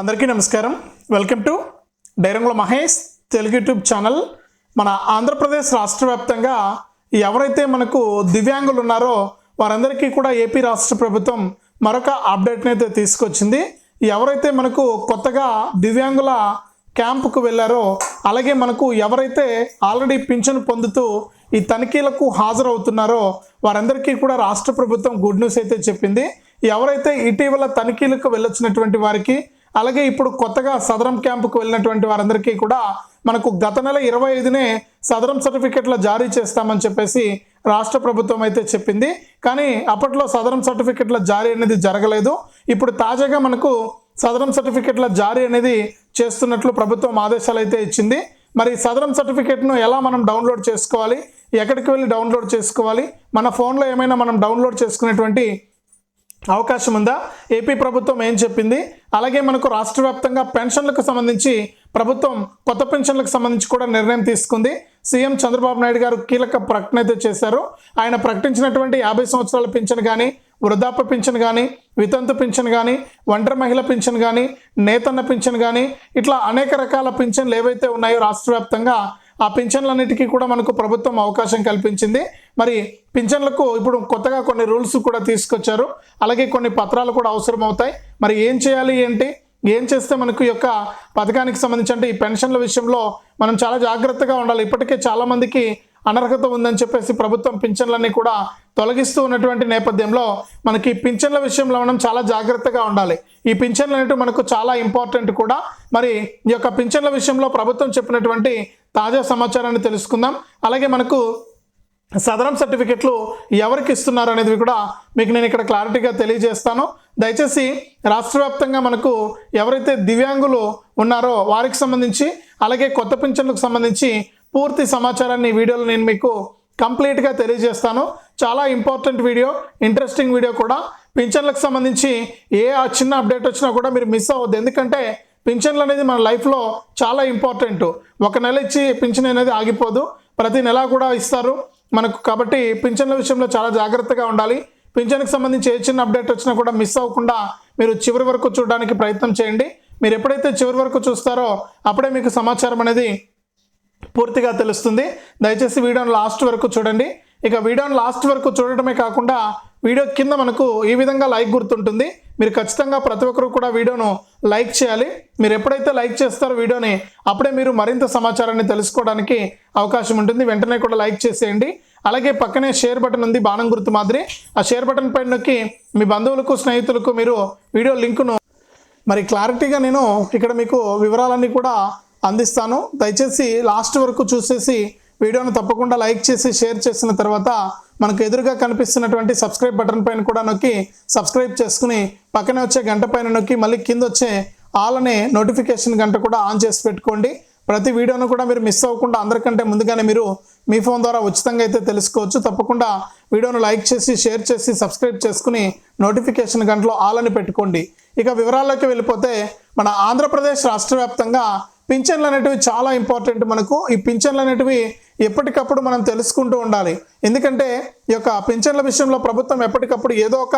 అందరికీ నమస్కారం. Welcome to డైరంగుల మహేష్ తెలుగు యూట్యూబ్ ఛానల్. మన ఆంధ్రప్రదేశ్ రాష్ట్ర వ్యాప్తంగా ఎవరైతే మనకు దివ్యాంగులు ఉన్నారో వారందరికీ కూడా ఏపీ రాష్ట్ర ప్రభుత్వం మరొక అప్డేట్ని అయితే తీసుకొచ్చింది. ఎవరైతే మనకు కొత్తగా దివ్యాంగుల క్యాంపుకు వెళ్ళారో అలాగే మనకు ఎవరైతే ఆల్రెడీ పింఛను పొందుతూ ఈ తనిఖీలకు హాజరవుతున్నారో వారందరికీ కూడా రాష్ట్ర ప్రభుత్వం గుడ్ న్యూస్ అయితే చెప్పింది. ఎవరైతే ఇటీవల తనిఖీలకు వెళ్ళొచ్చినటువంటి వారికి అలాగే ఇప్పుడు కొత్తగా సదరం క్యాంపుకు వెళ్ళినటువంటి వారందరికీ కూడా మనకు గత నెల ఇరవై ఐదునే సదరం సర్టిఫికెట్ల జారీ చేస్తామని చెప్పేసి రాష్ట్ర ప్రభుత్వం అయితే చెప్పింది. కానీ అప్పట్లో సదరం సర్టిఫికెట్ల జారీ అనేది జరగలేదు. ఇప్పుడు తాజాగా మనకు సదరం సర్టిఫికెట్ల జారీ అనేది చేస్తున్నట్లు ప్రభుత్వం ఆదేశాలు అయితే ఇచ్చింది. మరి సదరం సర్టిఫికెట్ను ఎలా మనం డౌన్లోడ్ చేసుకోవాలి? ఎక్కడికి వెళ్ళి డౌన్లోడ్ చేసుకోవాలి? మన ఫోన్లో ఏమైనా మనం డౌన్లోడ్ చేసుకునేటువంటి అవకాశం ఉందా ఏపీ ప్రభుత్వం ఏం చెప్పింది? అలాగే మనకు రాష్ట్ర వ్యాప్తంగా పెన్షన్లకు సంబంధించి ప్రభుత్వం కొత్త పెన్షన్లకు సంబంధించి కూడా నిర్ణయం తీసుకుంది. సీఎం చంద్రబాబు నాయుడు గారు కీలక ప్రకటన అయితే చేశారు. ఆయన ప్రకటించినటువంటి యాభై సంవత్సరాల పింఛన్ కానీ వృద్ధాప్య పింఛన్ కానీ వితంతు పింఛన్ కానీ ఒంటరి మహిళ పింఛన్ కానీ నేతన్న పింఛన్ కానీ ఇట్లా అనేక రకాల పింఛన్లు ఏవైతే ఉన్నాయో రాష్ట్ర వ్యాప్తంగా ఆ పింఛన్లన్నిటికీ కూడా మనకు ప్రభుత్వం అవకాశం కల్పించింది. మరి పింఛన్లకు ఇప్పుడు కొత్తగా కొన్ని రూల్స్ కూడా తీసుకొచ్చారు. అలాగే కొన్ని పత్రాలు కూడా అవసరం అవుతాయి మరి ఏం చేయాలి ఏంటి? ఏం చేస్తే మనకు యొక్క పథకానికి సంబంధించి అంటే ఈ పెన్షన్ల విషయంలో మనం చాలా జాగ్రత్తగా ఉండాలి. ఇప్పటికే చాలామందికి అనర్హత ఉందని చెప్పేసి ప్రభుత్వం పింఛన్లన్నీ కూడా తొలగిస్తూ ఉన్నటువంటి నేపథ్యంలో మనకి పింఛన్ల విషయంలో మనం చాలా జాగ్రత్తగా ఉండాలి. ఈ పింఛన్లు అనేవి మనకు చాలా ఇంపార్టెంట్ కూడా. మరి ఈ యొక్క పింఛన్ల విషయంలో ప్రభుత్వం చెప్పినటువంటి తాజా సమాచారాన్ని తెలుసుకుందాం. అలాగే మనకు సదరం సర్టిఫికెట్లు ఎవరికి ఇస్తున్నారు అనేది కూడా మీకు నేను ఇక్కడ క్లారిటీగా తెలియజేస్తాను. దయచేసి రాష్ట్ర వ్యాప్తంగా మనకు ఎవరైతే దివ్యాంగులు ఉన్నారో వారికి సంబంధించి అలాగే కొత్త పింఛన్లకు సంబంధించి పూర్తి సమాచారాన్ని వీడియోలో నేను మీకు కంప్లీట్గా తెలియజేస్తాను. చాలా ఇంపార్టెంట్ వీడియో ఇంట్రెస్టింగ్ వీడియో కూడా. పింఛన్లకు సంబంధించి ఏ ఆ చిన్న అప్డేట్ వచ్చినా కూడా మీరు మిస్ అవ్వద్దు. ఎందుకంటే పింఛన్లు అనేది మన లైఫ్లో చాలా ఇంపార్టెంట్. ఒక నెల ఇచ్చి పింఛన్ అనేది ఆగిపోదు. ప్రతి నెల కూడా ఇస్తారు. మనకు కాబట్టి పింఛన్ల విషయంలో చాలా జాగ్రత్తగా ఉండాలి. పింఛన్కి సంబంధించి ఏ చిన్న అప్డేట్ వచ్చినా కూడా మిస్ అవ్వకుండా మీరు చివరి వరకు చూడడానికి ప్రయత్నం చేయండి. మీరు ఎప్పుడైతే చివరి వరకు చూస్తారో అప్పుడే మీకు సమాచారం అనేది పూర్తిగా తెలుస్తుంది. దయచేసి వీడియోను లాస్ట్ వరకు చూడండి. ఇక వీడియోను లాస్ట్ వరకు చూడటమే కాకుండా వీడియో కింద మనకు ఈ విధంగా లైక్ గుర్తుంటుంది. మీరు ఖచ్చితంగా ప్రతి ఒక్కరు కూడా వీడియోను లైక్ చేయాలి. మీరు ఎప్పుడైతే లైక్ చేస్తారో వీడియోని అప్పుడే మీరు మరింత సమాచారాన్ని తెలుసుకోవడానికి అవకాశం ఉంటుంది. వెంటనే కూడా లైక్ చేసేయండి. అలాగే పక్కనే షేర్ బటన్ ఉంది బాణం గుర్తు మాదిరి. ఆ షేర్ బటన్ పైన నొక్కి మీ బంధువులకు స్నేహితులకు మీరు వీడియో లింకును మరి క్లారిటీగా నేను ఇక్కడ మీకు వివరాలన్నీ కూడా అందిస్తాను. దయచేసి లాస్ట్ వరకు చూసేసి వీడియోను తప్పకుండా లైక్ చేసి షేర్ చేసిన తర్వాత మనకు ఎదురుగా కనిపిస్తున్నటువంటి సబ్స్క్రైబ్ బటన్ పైన కూడా నొక్కి సబ్స్క్రైబ్ చేసుకుని పక్కనే వచ్చే గంట పైన నొక్కి మళ్ళీ కింద వచ్చే ఆల్ అనే నోటిఫికేషన్ గంట కూడా ఆన్ చేసి పెట్టుకోండి. ప్రతి వీడియోను కూడా మీరు మిస్ అవ్వకుండా అందరికంటే ముందుగానే మీరు మీ ఫోన్ ద్వారా ఉచితంగా అయితే తెలుసుకోవచ్చు. తప్పకుండా వీడియోను లైక్ చేసి షేర్ చేసి సబ్స్క్రైబ్ చేసుకుని నోటిఫికేషన్ గంటలో ఆల్ అని పెట్టుకోండి. ఇక వివరాల్లోకి వెళ్ళిపోతే మన ఆంధ్రప్రదేశ్ రాష్ట్ర వ్యాప్తంగా పింఛన్లు అనేటివి చాలా ఇంపార్టెంట్ మనకు. ఈ పింఛన్లు అనేటివి ఎప్పటికప్పుడు మనం తెలుసుకుంటూ ఉండాలి. ఎందుకంటే ఈ యొక్క పింఛన్ల విషయంలో ప్రభుత్వం ఎప్పటికప్పుడు ఏదో ఒక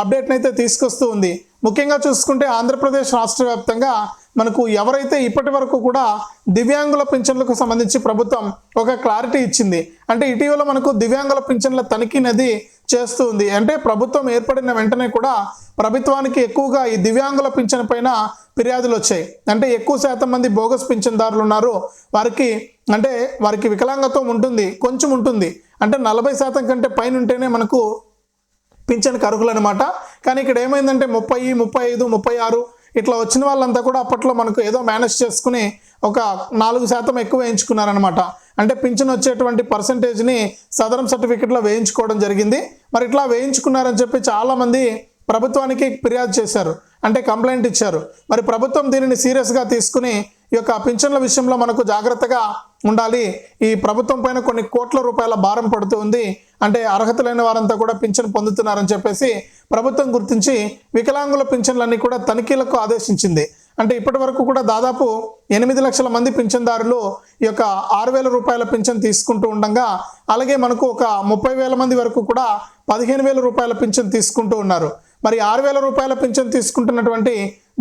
అప్డేట్ని అయితే తీసుకొస్తూ ఉంది. ముఖ్యంగా చూసుకుంటే ఆంధ్రప్రదేశ్ రాష్ట్ర వ్యాప్తంగా మనకు ఎవరైతే ఇప్పటి వరకు కూడా దివ్యాంగుల పింఛన్లకు సంబంధించి ప్రభుత్వం ఒక క్లారిటీ ఇచ్చింది. అంటే ఇటీవల మనకు దివ్యాంగుల పింఛన్ల తనిఖీ నది అంటే ప్రభుత్వం ఏర్పడిన వెంటనే కూడా ప్రభుత్వానికి ఎక్కువగా ఈ దివ్యాంగుల పింఛన్ పైన ఫిర్యాదులు వచ్చాయి. అంటే ఎక్కువ శాతం మంది బోగస్ పింఛన్దారులు ఉన్నారు. వారికి అంటే వారికి వికలాంగత్వం ఉంటుంది కొంచెం ఉంటుంది. అంటే నలభై శాతం కంటే పైన ఉంటేనే మనకు పింఛన్కి అర్హులు అనమాట కానీ ఇక్కడ ఏమైందంటే ముప్పై ముప్పై ఐదు ముప్పై ఆరు ఇట్లా వచ్చిన వాళ్ళంతా కూడా అప్పట్లో మనకు ఏదో మేనేజ్ చేసుకుని ఒక నాలుగు శాతం ఎక్కువ వేయించుకున్నారనమాట అంటే పింఛన్ వచ్చేటువంటి పర్సంటేజ్ని సదరం సర్టిఫికెట్లో వేయించుకోవడం జరిగింది. మరి ఇట్లా వేయించుకున్నారని చెప్పి చాలామంది ప్రభుత్వానికి ఫిర్యాదు చేశారు. అంటే కంప్లైంట్ ఇచ్చారు. మరి ప్రభుత్వం దీనిని సీరియస్గా తీసుకుని ఈ యొక్క పింఛన్ల విషయంలో మనకు జాగ్రత్తగా ఉండాలి. ఈ ప్రభుత్వం పైన కొన్ని కోట్ల రూపాయల భారం పడుతూ ఉంది అంటే అర్హత లేని వారంతా కూడా పింఛన్ పొందుతున్నారని చెప్పేసి ప్రభుత్వం గుర్తించి వికలాంగుల పింఛన్లన్నీ కూడా తనిఖీలకు ఆదేశించింది. అంటే ఇప్పటి వరకు కూడా దాదాపు ఎనిమిది లక్షల మంది పింఛన్దారులు ఈ యొక్క ఆరు వేల రూపాయల పింఛన్ తీసుకుంటూ ఉండగా అలాగే మనకు ఒక ముప్పై వేల మంది వరకు కూడా పదిహేను వేల రూపాయల పింఛన్ తీసుకుంటూ ఉన్నారు. మరి ఆరు వేల రూపాయల పింఛన్ తీసుకుంటున్నటువంటి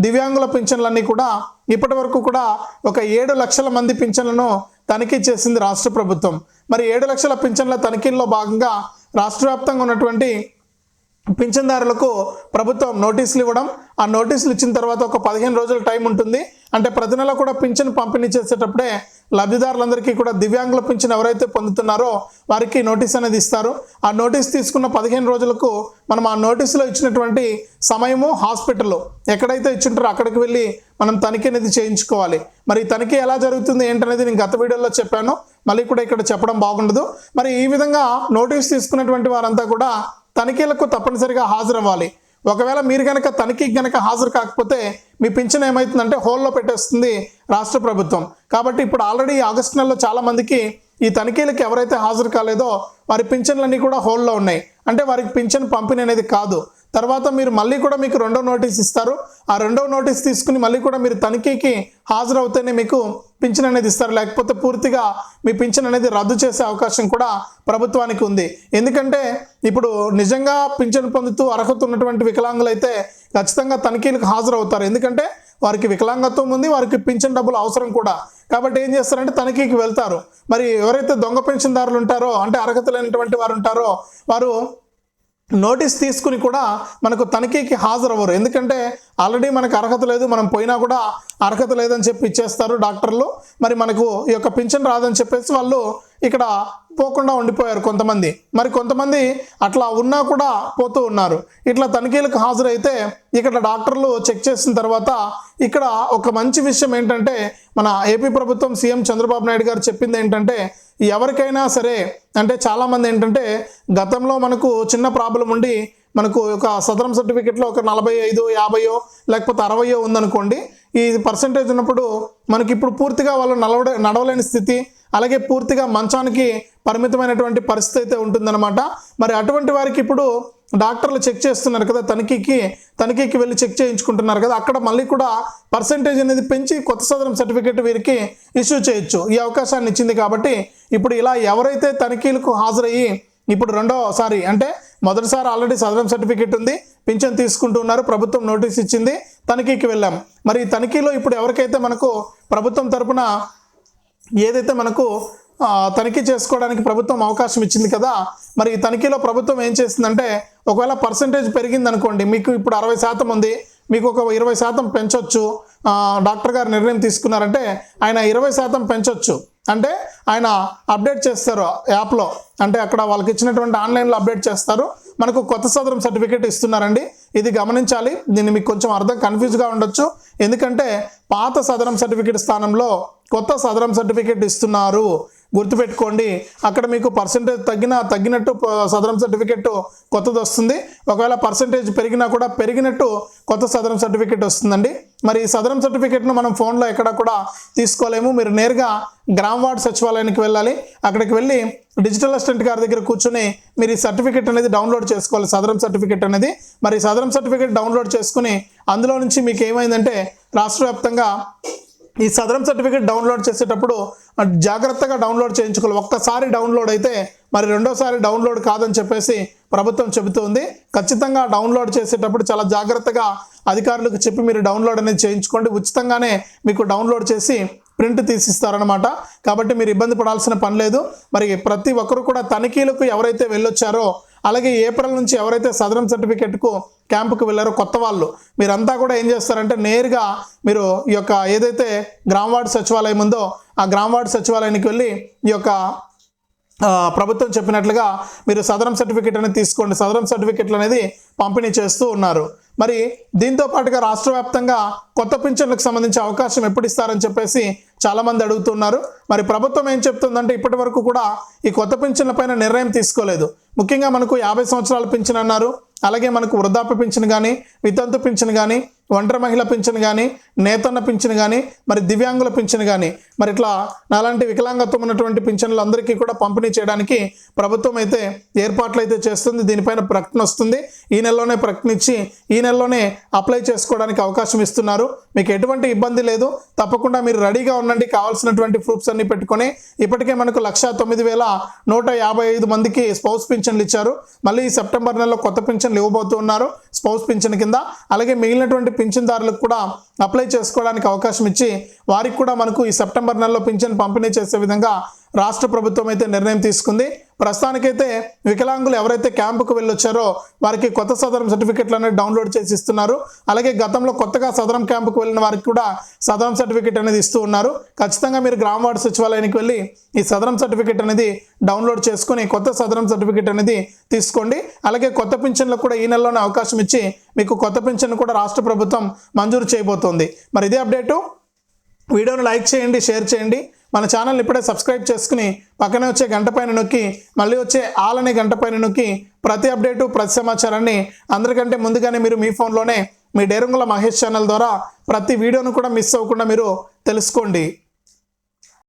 దివ్యాంగుల పింఛన్లన్నీ కూడా ఇప్పటి వరకు కూడా ఒక ఏడు లక్షల మంది పింఛన్లను తనిఖీ చేసింది రాష్ట్ర ప్రభుత్వం. మరి ఏడు లక్షల పింఛన్ల తనిఖీల్లో భాగంగా రాష్ట్ర వ్యాప్తంగా ఉన్నటువంటి పింఛన్దారులకు ప్రభుత్వం నోటీసులు ఇవ్వడం ఆ నోటీసులు ఇచ్చిన తర్వాత ఒక పదిహేను రోజుల టైం ఉంటుంది. అంటే ప్రతి నెల కూడా పింఛన్ పంపిణీ చేసేటప్పుడే లబ్ధిదారులందరికీ కూడా దివ్యాంగుల పింఛన్ ఎవరైతే పొందుతున్నారో వారికి నోటీస్ అనేది ఇస్తారు. ఆ నోటీస్ తీసుకున్న పదిహేను రోజులకు మనం ఆ నోటీసులో ఇచ్చినటువంటి సమయము హాస్పిటల్ ఎక్కడైతే ఇచ్చింటారో అక్కడికి వెళ్ళి మనం తనిఖీ అనేది చేయించుకోవాలి. మరి తనిఖీ ఎలా జరుగుతుంది ఏంటనేది నేను గత వీడియోలో చెప్పాను. మళ్ళీ కూడా ఇక్కడ చెప్పడం బాగుండదు. మరి ఈ విధంగా నోటీస్ తీసుకున్నటువంటి వారంతా కూడా తనిఖీలకు తప్పనిసరిగా హాజరవ్వాలి. ఒకవేళ మీరు కనుక తనిఖీకి కనుక హాజరు కాకపోతే మీ పింఛన్ ఏమవుతుందంటే హోల్లో పెట్టేస్తుంది రాష్ట్ర ప్రభుత్వం. కాబట్టి ఇప్పుడు ఆల్రెడీ ఆగస్టు నెలలో చాలామందికి ఈ తనిఖీలకు ఎవరైతే హాజరు కాలేదో వారి పింఛన్లన్నీ కూడా హోల్లో ఉన్నాయి. అంటే వారికి పింఛన్ పంపిణీ అనేది కాదు. తర్వాత మీరు మళ్ళీ కూడా మీకు రెండో నోటీస్ ఇస్తారు. ఆ రెండో నోటీస్ తీసుకుని మళ్ళీ కూడా మీరు తనిఖీకి హాజరవుతేనే మీకు పింఛన్ అనేది ఇస్తారు. లేకపోతే పూర్తిగా మీ పింఛన్ అనేది రద్దు చేసే అవకాశం కూడా ప్రభుత్వానికి ఉంది. ఎందుకంటే ఇప్పుడు నిజంగా పింఛన్ పొందుతూ అర్హత ఉన్నటువంటి వికలాంగులు అయితే ఖచ్చితంగా తనిఖీలకు హాజరవుతారు. ఎందుకంటే వారికి వికలాంగత్వం ఉంది వారికి పింఛన్ డబ్బులు అవసరం కూడా. కాబట్టి ఏం చేస్తారంటే తనిఖీకి వెళ్తారు. మరి ఎవరైతే దొంగ పెన్షన్దారులు ఉంటారో అంటే అర్హత లేనటువంటి వారు ఉంటారో వారు నోటీస్ తీసుకుని కూడా మనకు తనిఖీకి హాజరవ్వరు. ఎందుకంటే ఆల్రెడీ మనకు అర్హత లేదు మనం పోయినా కూడా అర్హత లేదని చెప్పి ఇచ్చేస్తారు డాక్టర్లు. మరి మనకు ఈ యొక్క పింఛన్ రాదని చెప్పేసి వాళ్ళు ఇక్కడ పోకుండా ఉండిపోయారు కొంతమంది. మరి కొంతమంది అట్లా ఉన్నా కూడా పోతూ ఉన్నారు. ఇట్లా తనిఖీలకు హాజరైతే ఇక్కడ డాక్టర్లు చెక్ చేసిన తర్వాత ఇక్కడ ఒక మంచి విషయం ఏంటంటే మన ఏపీ ప్రభుత్వం సీఎం చంద్రబాబు నాయుడు గారు చెప్పింది ఏంటంటే ఎవరికైనా సరే అంటే చాలామంది ఏంటంటే గతంలో మనకు చిన్న ప్రాబ్లం ఉండి మనకు ఒక సదరం సర్టిఫికెట్లో ఒక నలభై ఐదు యాభయో లేకపోతే అరవయో ఉందనుకోండి ఈ పర్సంటేజ్ ఉన్నప్పుడు మనకి ఇప్పుడు పూర్తిగా వాళ్ళు నడవడ నడవలేని స్థితి అలాగే పూర్తిగా మంచానికి పరిమితమైనటువంటి పరిస్థితి అయితే ఉంటుందన్నమాట. మరి అటువంటి వారికి ఇప్పుడు డాక్టర్లు చెక్ చేస్తున్నారు కదా తనిఖీకి తనిఖీకి వెళ్ళి చెక్ చేయించుకుంటున్నారు కదా అక్కడ మళ్ళీ కూడా పర్సంటేజ్ అనేది పెంచి కొత్త సదరం సర్టిఫికేట్ వీరికి ఇష్యూ చేయొచ్చు. ఈ అవకాశాన్ని ఇచ్చింది కాబట్టి ఇప్పుడు ఇలా ఎవరైతే తనిఖీలకు హాజరయ్యి ఇప్పుడు రెండోసారి అంటే మొదటిసారి ఆల్రెడీ సదరం సర్టిఫికేట్ ఉంది పింఛన్ తీసుకుంటున్నారు ప్రభుత్వం నోటీస్ ఇచ్చింది తనిఖీకి వెళ్ళాం. మరి తనిఖీలో ఇప్పుడు ఎవరికైతే మనకు ప్రభుత్వం తరపున ఏదైతే మనకు తనిఖీ చేసుకోవడానికి ప్రభుత్వం అవకాశం ఇచ్చింది కదా. మరి ఈ తనిఖీలో ప్రభుత్వం ఏం చేసిందంటే ఒకవేళ పర్సంటేజ్ పెరిగింది అనుకోండి మీకు ఇప్పుడు అరవై శాతం ఉంది మీకు ఒక ఇరవై శాతం పెంచొచ్చు. డాక్టర్ గారు నిర్ణయం తీసుకున్నారంటే ఆయన ఇరవై శాతం పెంచొచ్చు. అంటే ఆయన అప్డేట్ చేస్తారు యాప్లో. అంటే అక్కడ వాళ్ళకి ఇచ్చినటువంటి ఆన్లైన్లో అప్డేట్ చేస్తారు. మనకు కొత్త సదరం సర్టిఫికేట్ ఇస్తున్నారండి. ఇది గమనించాలి. దీన్ని మీకు కొంచెం అర్థం కన్ఫ్యూజ్గా ఉండొచ్చు. ఎందుకంటే పాత సదరం సర్టిఫికేట్ స్థానంలో కొత్త సదరం సర్టిఫికేట్ ఇస్తున్నారు. గుర్తుపెట్టుకోండి. అక్కడ మీకు పర్సంటేజ్ తగ్గిన తగ్గినట్టు సదరం సర్టిఫికేట్ కొత్తది వస్తుంది. ఒకవేళ పర్సంటేజ్ పెరిగినా కూడా పెరిగినట్టు కొత్త సదరం సర్టిఫికేట్ వస్తుందండి. మరి ఈ సదరం సర్టిఫికెట్ను మనం ఫోన్లో ఎక్కడ కూడా తీసుకోలేము. మీరు నేరుగా గ్రామ వార్డ్ సచివాలయానికి వెళ్ళాలి. అక్కడికి వెళ్ళి డిజిటల్ అసిస్టెంట్ గారి దగ్గర కూర్చొని మీరు ఈ సర్టిఫికేట్ అనేది డౌన్లోడ్ చేసుకోవాలి. సదరం సర్టిఫికేట్ అనేది. మరి సదరం సర్టిఫికేట్ డౌన్లోడ్ చేసుకుని అందులో నుంచి మీకు ఏమైందంటే రాష్ట్ర వ్యాప్తంగా ఈ సదరం సర్టిఫికేట్ డౌన్లోడ్ చేసేటప్పుడు జాగ్రత్తగా డౌన్లోడ్ చేయించుకోవాలి. ఒక్కసారి డౌన్లోడ్ అయితే మరి రెండోసారి డౌన్లోడ్ కాదని చెప్పేసి ప్రభుత్వం చెబుతుంది. ఖచ్చితంగా డౌన్లోడ్ చేసేటప్పుడు చాలా జాగ్రత్తగా అధికారులకు చెప్పి మీరు డౌన్లోడ్ అనేది చేయించుకోండి. ఉచితంగానే మీకు డౌన్లోడ్ చేసి ప్రింట్ తీసిస్తారనమాట కాబట్టి మీరు ఇబ్బంది పడాల్సిన పని లేదు. మరి ప్రతి ఒక్కరు కూడా తనిఖీలకు ఎవరైతే వెళ్ళొచ్చారో అలాగే ఏప్రిల్ నుంచి ఎవరైతే సదరం సర్టిఫికేట్కు క్యాంపుకు వెళ్ళారో కొత్త వాళ్ళు మీరంతా కూడా ఏం చేస్తారంటే నేరుగా మీరు ఈ యొక్క ఏదైతే గ్రామ వార్డు సచివాలయం ఉందో ఆ గ్రామ వార్డు సచివాలయానికి వెళ్ళి ఈ యొక్క ప్రభుత్వం చెప్పినట్లుగా మీరు సదరం సర్టిఫికేట్ అనేది తీసుకోండి. సదరం సర్టిఫికెట్లు అనేది పంపిణీ చేస్తూ ఉన్నారు. మరి దీంతో పాటుగా రాష్ట్ర వ్యాప్తంగా కొత్త పింఛన్లకు సంబంధించి అవకాశం ఎప్పుడు ఇస్తారని చెప్పేసి చాలామంది అడుగుతున్నారు. మరి ప్రభుత్వం ఏం చెప్తుందంటే ఇప్పటి వరకు కూడా ఈ కొత్త పింఛన్ల పైన నిర్ణయం తీసుకోలేదు. ముఖ్యంగా మనకు యాభై సంవత్సరాల పింఛన్ అన్నారు. అలాగే మనకు వృద్ధాప్య పింఛన్ కానీ వితంతు పింఛన్ కానీ ఒంటరి మహిళ పింఛన్ కానీ నేతన్న పింఛన్ కానీ మరి దివ్యాంగుల పింఛన్ కానీ మరి ఇట్లా నాలాంటి వికలాంగత్వం ఉన్నటువంటి పింఛన్లు అందరికీ కూడా పంపిణీ చేయడానికి ప్రభుత్వం అయితే ఏర్పాట్లు అయితే చేస్తుంది. దీనిపైన ప్రకటన వస్తుంది. ఈ నెలలోనే ప్రకటన ఇచ్చి ఈ నెలలోనే అప్లై చేసుకోవడానికి అవకాశం ఇస్తున్నారు. మీకు ఎటువంటి ఇబ్బంది లేదు. తప్పకుండా మీరు రెడీగా ఉండండి. కావాల్సినటువంటి ప్రూఫ్స్ అన్ని పెట్టుకొని ఇప్పటికే మనకు లక్ష తొమ్మిది వేల నూట యాభై ఐదు మందికి స్పౌస్ పింఛన్లు ఇచ్చారు. మళ్ళీ సెప్టెంబర్ నెలలో కొత్త పింఛన్లు ఇవ్వబోతున్నారు స్పౌస్ పింఛన్ కింద. అలాగే మిగిలినటువంటి పింఛన్దారులకు కూడా అప్లై చేసుకోవడానికి అవకాశం ఇచ్చి వారికి కూడా మనకు ఈ సెప్టెంబర్ నెలలో పింఛన్ పంపిణీ చేసే విధంగా రాష్ట్ర ప్రభుత్వం అయితే నిర్ణయం తీసుకుంది. ప్రస్తుతానికైతే వికలాంగులు ఎవరైతే క్యాంపుకు వెళ్ళొచ్చారో వారికి కొత్త సదరం సర్టిఫికెట్లు అనేది డౌన్లోడ్ చేసి ఇస్తున్నారు. అలాగే గతంలో కొత్తగా సదరం క్యాంపుకు వెళ్ళిన వారికి కూడా సదరం సర్టిఫికెట్ అనేది ఇస్తూ ఉన్నారు. ఖచ్చితంగా మీరు గ్రామ వార్డు సచివాలయానికి వెళ్ళి ఈ సదరం సర్టిఫికెట్ అనేది డౌన్లోడ్ చేసుకుని కొత్త సదరం సర్టిఫికెట్ అనేది తీసుకోండి. అలాగే కొత్త పింఛన్లకు కూడా ఈ నెలలోనే అవకాశం ఇచ్చి మీకు కొత్త పింఛన్ కూడా రాష్ట్ర ప్రభుత్వం మంజూరు చేయబోతోంది. మరి ఇదే అప్డేటు. వీడియోను లైక్ చేయండి షేర్ చేయండి. మన ఛానల్ని ఇప్పుడే సబ్స్క్రైబ్ చేసుకుని పక్కనే వచ్చే గంట పైన నొక్కి మళ్ళీ వచ్చే ఆల్ అనే గంట పైన నొక్కి ప్రతి అప్డేటు ప్రతి సమాచారాన్ని అందరికంటే ముందుగానే మీరు మీ ఫోన్లోనే మీ డేరంగుల మహేష్ ఛానల్ ద్వారా ప్రతి వీడియోను కూడా మిస్ అవ్వకుండా మీరు తెలుసుకోండి.